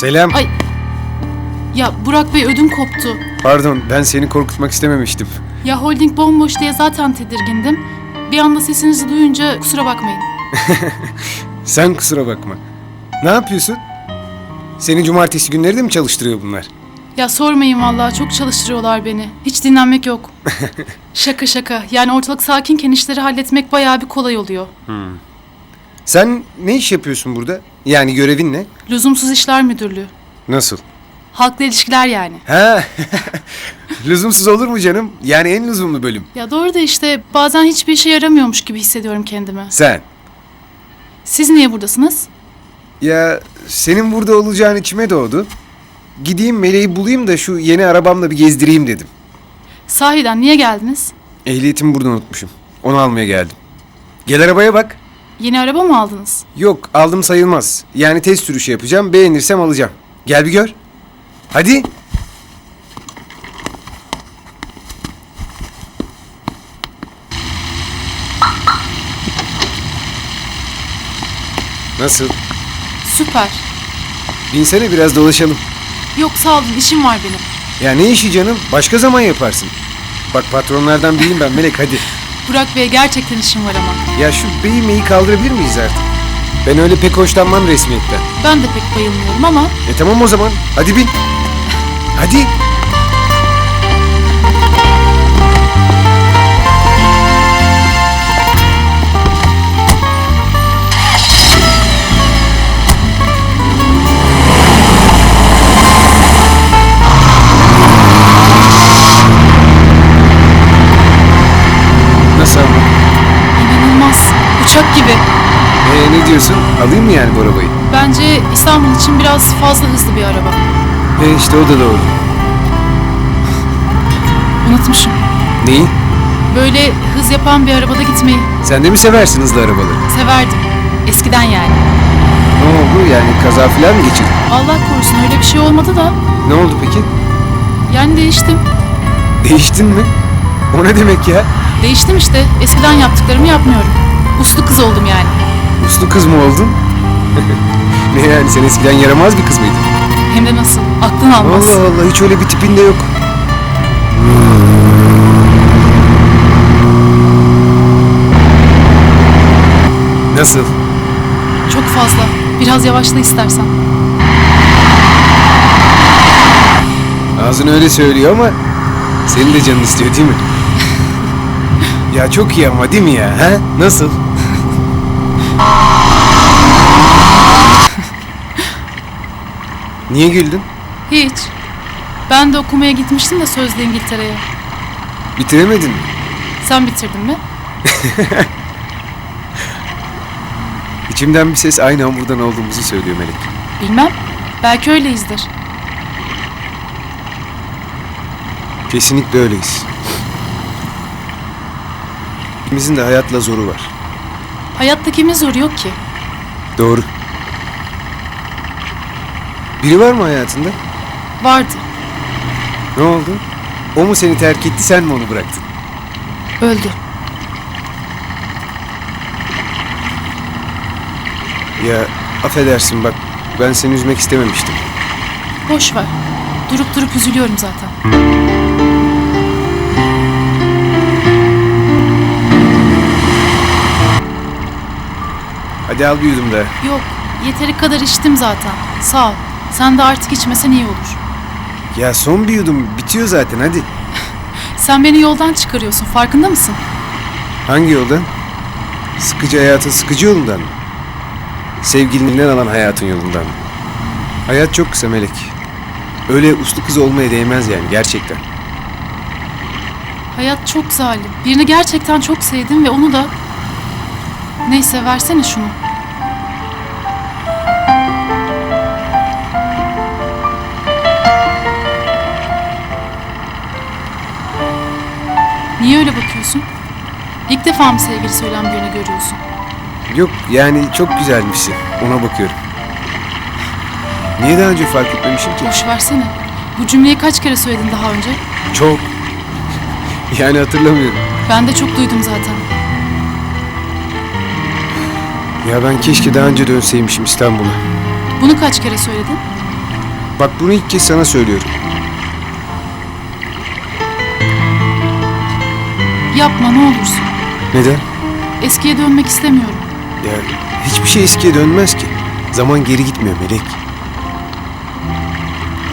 Selam. Ay. Ya Burak Bey ödüm koptu. Pardon ben seni korkutmak istememiştim. Ya holding bomboş diye zaten tedirgindim. Bir anda sesinizi duyunca kusura bakmayın. Sen kusura bakma. Ne yapıyorsun? Seni cumartesi günleri de mi çalıştırıyor bunlar? Ya sormayın vallahi çok çalıştırıyorlar beni. Hiç dinlenmek yok. şaka şaka. Yani ortalık sakinken işleri halletmek bayağı bir kolay oluyor. Sen ne iş yapıyorsun burada? Yani görevin ne? Lüzumsuz işler müdürlüğü. Nasıl? Halkla ilişkiler yani. Ha, lüzumsuz olur mu canım? Yani en lüzumlu bölüm. Ya doğru da işte bazen hiçbir işe yaramıyormuş gibi hissediyorum kendimi. Sen. Siz niye buradasınız? Ya senin burada olacağın içime doğdu. Gideyim Meleği bulayım da şu yeni arabamla bir gezdireyim dedim. Sahiden niye geldiniz? Ehliyetimi burada unutmuşum. Onu almaya geldim. Gel arabaya bak. Yeni araba mı aldınız? Yok aldım sayılmaz. Yani test sürüşü yapacağım. Beğenirsem alacağım. Gel bir gör. Hadi. Nasıl? Süper. Binsene biraz dolaşalım. Yok sağ olun işim var benim. Ya ne işi canım? Başka zaman yaparsın. Bak patronlardan biriyim ben Melek hadi. Burak Bey gerçekten işim var ama. Ya şu beyi meyi kaldırabilir miyiz artık? Ben öyle pek hoşlanmam resmiyetten. Ben de pek bayılmıyorum ama E tamam o zaman. Hadi bin. Hadi. Diyorsun? Alayım mı yani bu arabayı? Bence İstanbul için biraz fazla hızlı bir araba. E işte o da doğru. Unutmuşum. Neyi? Böyle hız yapan bir arabada gitmeyi Sen de mi seversin hızlı arabaları? severdim. Eskiden yani. Ne oldu yani kaza falan mı geçirdin? Allah korusun öyle bir şey olmadı da. Ne oldu peki? Yani değiştim. Değiştin mi? O ne demek ya? Değiştim işte. Eskiden yaptıklarımı yapmıyorum. Uslu kız oldum yani. Uslu kız mı oldun? ne yani sen eskiden yaramaz bir kız mıydın? Hem de nasıl? Aklın almaz. Allah Allah hiç öyle bir tipin de yok. Nasıl? Çok fazla. Biraz yavaşla istersen. Ağzın öyle söylüyor ama senin de canın istiyor değil mi? ya çok iyi ama değil mi ya? Ha? Nasıl? Niye güldün? Hiç. Ben de okumaya gitmiştim de sözde İngiltere'ye. Bitiremedin mi? Sen bitirdin mi? İçimden bir ses aynı hamurdan olduğumuzu söylüyor Melek. Bilmem. Belki öyleyizdir. Kesinlikle öyleyiz. İkimizin de hayatla zoru var. Hayatta kimin zoru yok ki? Doğru. Biri var mı hayatında? Vardı. Ne oldu? O mu seni terk etti sen mi onu bıraktın? Öldü. Ya affedersin bak ben seni üzmek istememiştim. Boş ver. Durup durup üzülüyorum zaten. Hadi al bir yudum daha. Yok. Yeteri kadar içtim zaten. Sağ ol. Sen de artık içmesen iyi olur. Ya son bir yudum bitiyor zaten hadi. Sen beni yoldan çıkarıyorsun. Farkında mısın? Hangi yoldan? Sıkıcı hayatın sıkıcı yolundan mı? Sevgilinden alan hayatın yolundan mı? Hayat çok kısa Melek. Öyle uslu kız olmaya değmez yani gerçekten. Hayat çok zalim. Birini gerçekten çok sevdim ve onu da... Neyse versene şunu. Niye öyle bakıyorsun? İlk defa mı sevgili söylen birini görüyorsun? Yok yani çok güzelmişsin. Ona bakıyorum. Niye daha önce fark etmemişim ki? Boş versene. Bu cümleyi kaç kere söyledin daha önce? Çok. Yani hatırlamıyorum. Ben de çok duydum zaten. Ya ben keşke daha önce dönseymişim İstanbul'a. Bunu kaç kere söyledin? Bak bunu ilk kez sana söylüyorum. Yapma ne olursun. Neden? Eskiye dönmek istemiyorum. Ya hiçbir şey eskiye dönmez ki. Zaman geri gitmiyor Melek.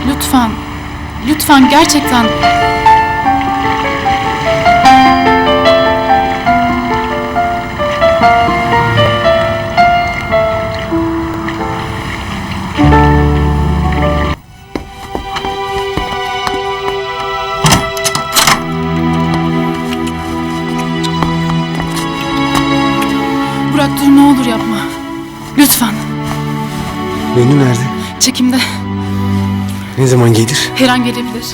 Lütfen. Lütfen gerçekten. Bennu nerede? Çekimde Ne zaman gelir? her an gelebilir.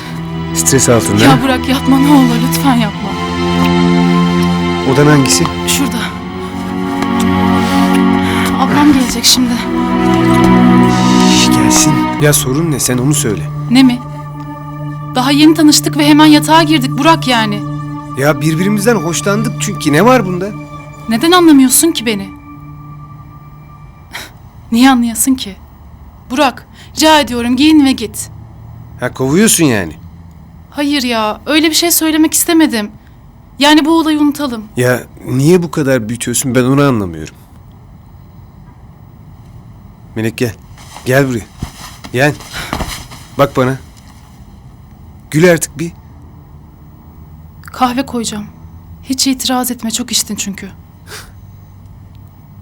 Stres altında. Ya Burak yapma ne olur lütfen yapma. Odan hangisi? Şurada. Ablam gelecek şimdi. Şş, gelsin. Ya sorun ne? Sen onu söyle. Ne mi? Daha yeni tanıştık ve hemen yatağa girdik Burak yani. Ya birbirimizden hoşlandık çünkü. Ne var bunda? Neden anlamıyorsun ki beni? Niye anlayasın ki? Burak, rica ediyorum giyin ve git. Ha kovuyorsun yani. Hayır ya, öyle bir şey söylemek istemedim. Yani bu olayı unutalım. Ya niye bu kadar büyütüyorsun ben onu anlamıyorum. Melek gel. Gel buraya. Gel. Bak bana. Gül artık bir. Kahve koyacağım. Hiç itiraz etme, çok içtin çünkü.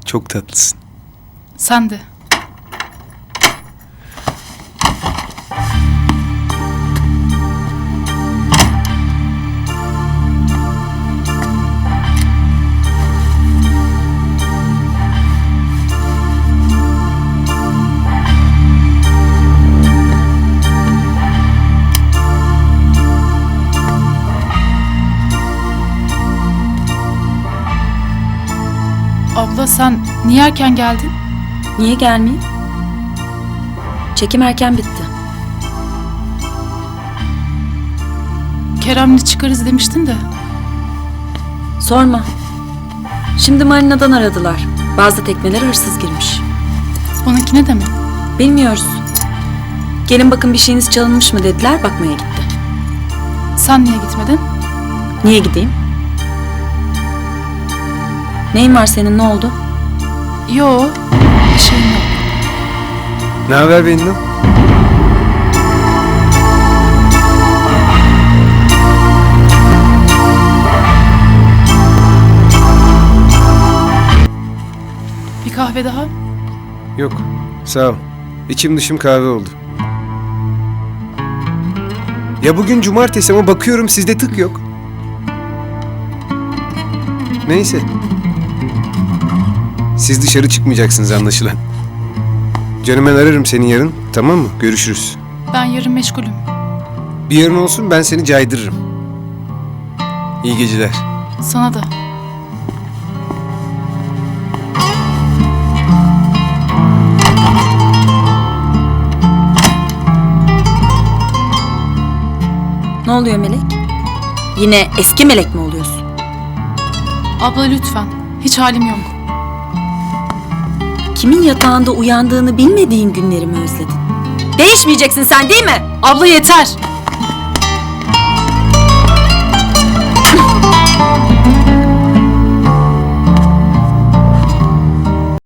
Çok tatlısın. Sen de. Abla sen niye erken geldin? Niye gelmeyeyim? Çekim erken bitti. Kerem'le çıkarız demiştin de. Sorma. Şimdi marinadan aradılar. Bazı tekneler hırsız girmiş. Onunki ne demek? Bilmiyoruz. Gelin bakın bir şeyiniz çalınmış mı dediler bakmaya gitti. Sen niye gitmedin? Niye gideyim? Neyin var senin ne oldu? Yo, bir şeyim yok. Ne haber Bennu? Bir kahve daha? Yok. Sağ ol. İçim dışım kahve oldu. Ya bugün cumartesi ama bakıyorum sizde tık yok. Neyse. Siz dışarı çıkmayacaksınız anlaşılan. Canım ben ararım seni yarın. Tamam mı? Görüşürüz. Ben yarın meşgulüm. Bir yarın olsun ben seni caydırırım. İyi geceler. Sana da. Ne oluyor Melek? Yine eski Melek mi oluyorsun? Abla lütfen. Hiç halim yok. Kimin yatağında uyandığını bilmediğin günleri mi özledin? Değişmeyeceksin sen değil mi? Abla yeter.